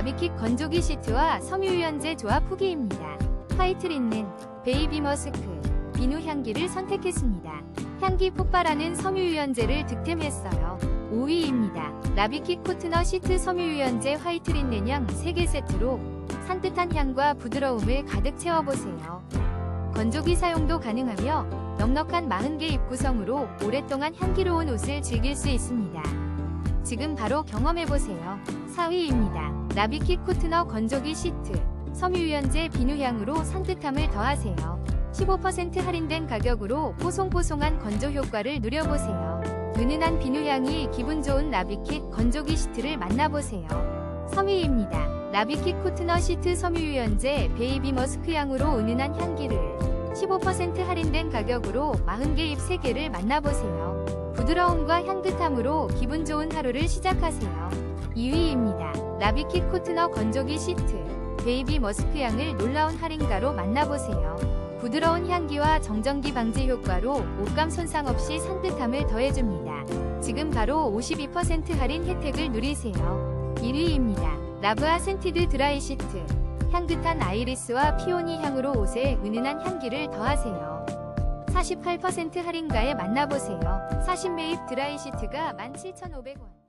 나비킥 건조기 시트와 섬유유연제 조합 후기입니다. 화이트 린넨, 베이비 머스크, 비누 향기를 선택했습니다. 향기 폭발하는 섬유유연제를 득템했어요. 5위입니다. 나비킥 코트너 시트 섬유유연제 화이트 린넨 향 3개 세트로 산뜻한 향과 부드러움을 가득 채워보세요. 건조기 사용도 가능하며 넉넉한 40개 입구성으로 오랫동안 향기로운 옷을 즐길 수 있습니다. 지금 바로 경험해보세요. 4위입니다. 나비킥 코트너 건조기 시트 섬유유연제 비누향으로 산뜻함을 더하세요. 15% 할인된 가격으로 뽀송뽀송한 건조 효과를 누려보세요. 은은한 비누향이 기분 좋은 나비킥 건조기 시트를 만나보세요. 3위입니다. 나비킥 코트너 시트 섬유유연제 베이비 머스크 향으로 은은한 향기를 15% 할인된 가격으로 40개 잎 3개를 만나보세요. 부드러움과 향긋함으로 기분 좋은 하루를 시작하세요. 2위입니다. 나비킥 코트너 건조기 시트 베이비 머스크 향을 놀라운 할인가로 만나보세요. 부드러운 향기와 정전기 방지 효과로 옷감 손상 없이 산뜻함을 더해줍니다. 지금 바로 52% 할인 혜택을 누리세요. 1위입니다. 라브아 센티드 드라이 시트 향긋한 아이리스와 피오니 향으로 옷에 은은한 향기를 더하세요. 48% 할인가에 만나보세요. 40매입 드라이 시트가 17,500원.